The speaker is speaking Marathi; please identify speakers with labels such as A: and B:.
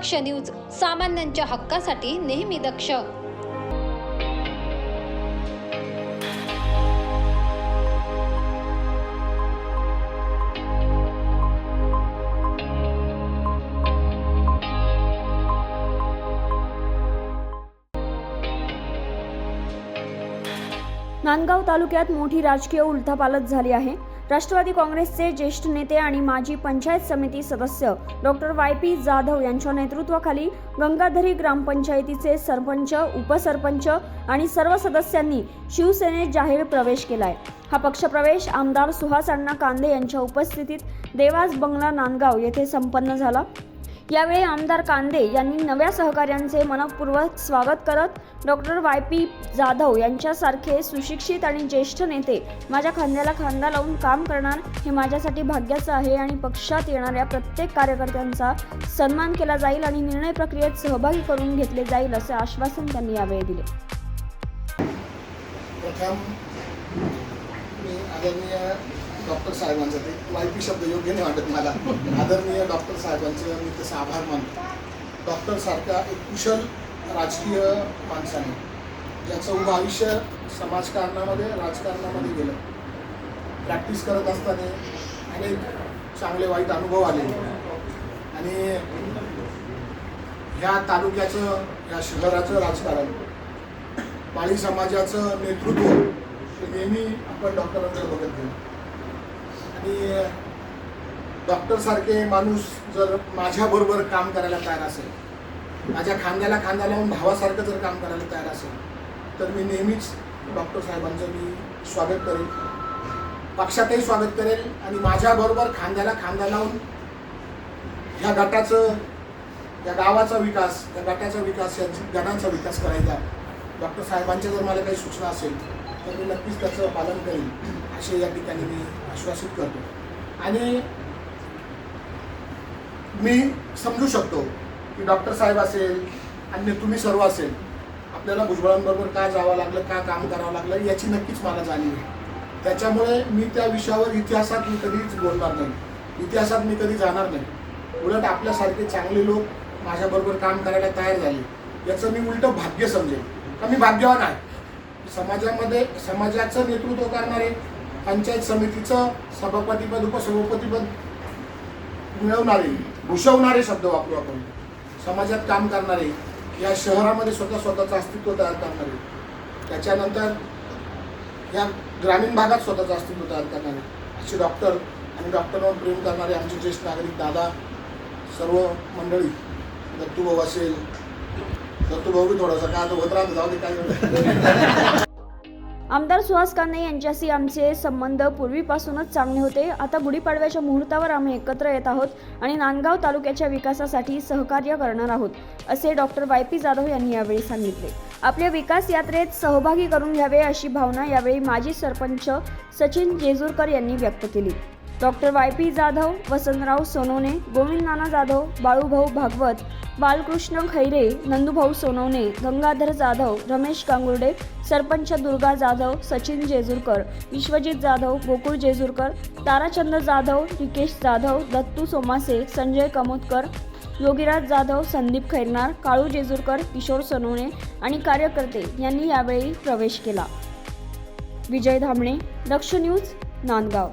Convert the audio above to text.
A: दक्ष न्यूज सामान्यांच्या हक्कासाठी नेहमी दक्ष.
B: नांदगाव तालुक्यात मोठी राजकीय उलथापालथ झाली आहे. राष्ट्रवादी काँग्रेसचे ज्येष्ठ नेते आणि माजी पंचायत समिती सदस्य डॉक्टर वाय पी जाधव यांच्या नेतृत्वाखाली गंगाधरी ग्रामपंचायतीचे सरपंच उपसरपंच आणि सर्व सदस्यांनी शिवसेनेत जाहीर प्रवेश केलाय. हा पक्षप्रवेश आमदार सुहास अण्णा कांदे यांच्या उपस्थितीत देवास बंगला नांदगाव येथे संपन्न झाला. यावेळी आमदार कांदे यांनी नव्या सहकाऱ्यांचे मनपूर्वक स्वागत करत डॉक्टर वाय पी जाधव यांच्यासारखे सुशिक्षित आणि ज्येष्ठ नेते माझ्या खांद्याला खांदा लावून काम करणार हे माझ्यासाठी भाग्याचं आहे आणि पक्षात येणाऱ्या प्रत्येक कार्यकर्त्यांचा सन्मान केला जाईल आणि निर्णय प्रक्रियेत सहभागी करून घेतले जाईल असे आश्वासन त्यांनी यावेळी दिले.
C: मी आदरणीय डॉक्टर साहेबांचं ते वाय शब्द योग्य नाही वाटत मला. आदरणीय डॉक्टर साहेबांचं मी तसं आभार मानतो. डॉक्टरसारख्या एक कुशल राजकीय माणसाने ज्याचं उभं आयुष्य समाजकारणामध्ये राजकारणामध्ये गेलं. प्रॅक्टिस करत असताना अनेक चांगले वाईट अनुभव आले. आणि ह्या तालुक्याचं ह्या शहराचं राजकारण माळी समाजाचं नेतृत्व तर नेहमी आपण डॉक्टरांकडे बघत गेलो आणि डॉक्टरसारखे माणूस जर माझ्याबरोबर काम करायला तयार असेल माझ्या खांद्याला खांदा लावून भावासारखं जर काम करायला तयार असेल तर मी नेहमीच डॉक्टर साहेबांचं मी स्वागत करेन पक्षातही स्वागत करेल आणि माझ्याबरोबर खांद्याला खांदा लावून ह्या गटाचं या गावाचा विकास या गटाचा विकास या गटांचा विकास करायचा. डॉक्टर साहेबांच्या जर मला काही सूचना असेल तर मी नक्कीच त्याचं पालन करेन असे या ठिकाणी मी आश्वासित करतो. आणि मी समजू शकतो की डॉक्टर साहेब असेल अन्य तुम्ही सर्व असेल आपल्याला भुजबळांबरोबर का जावं लागलं का काम करावं लागलं याची नक्कीच मला जाणीव आहे. त्याच्यामुळे मी त्या विषयावर इतिहासात मी कधीच बोलणार नाही. इतिहासात मी कधी जाणार नाही. उलट आपल्यासारखे चांगले लोक माझ्याबरोबर काम करायला तयार झाले याचं मी उलटं भाग्य समजेल का मी भाग्यवान आहे? समाजामध्ये समाजाचं नेतृत्व करणारे पंचायत समितीचं सभापतीपद उपसभापतीपद मिळवणारे भूषवणारे शब्द वापरू आपण. समाजात काम करणारे या शहरामध्ये स्वतः स्वतःचं अस्तित्व तयार करणारे. त्याच्यानंतर या ग्रामीण भागात स्वतःचं अस्तित्व तयार करणारे. असे डॉक्टर आणि डॉक्टरवर प्रेम करणारे आमचे ज्येष्ठ नागरिक दादा सर्व मंडळी दत्तूभाऊ असेल थोडासा काय होत राहतो जाऊ दे काय
B: आमदार सुहास कांदे यांच्याशी आमचे संबंध पूर्वीपासूनच चांगले होते. आता गुढीपाडव्याच्या मुहूर्तावर आम्ही एकत्र येत आहोत आणि नांदगाव तालुक्याच्या विकासासाठी सहकार्य करणार आहोत असे डॉक्टर वाय पी जाधव यांनी यावेळी सांगितले. आपल्या विकास यात्रेत सहभागी करून घ्यावे अशी भावना यावेळी माजी सरपंच सचिन जेजूरकर यांनी व्यक्त केली. Doctor Y P Jadhav Vasantrao Sonawane Govind Nana Jadhav Balubhau Bhagwat Balkrishna Khaire Nandubhau Sonawane Gangadhar Jadhav Ramesh Kangurde sarpanch Durga Jadhav Sachin Jejurkar Vishwajit Jadhav Gokul Jejurkar Tarachand Jadhav Rikesh Jadhav Dattu Somase Sanjay Kamodkar Yogiraj Jadhav Sandeep Khairnar Kalu Jejurkar Kishor Sonawane आणि कार्यकर्ते यांनी यावेळी प्रवेश केला. विजय धामणे दक्ष न्यूज नांदगाव.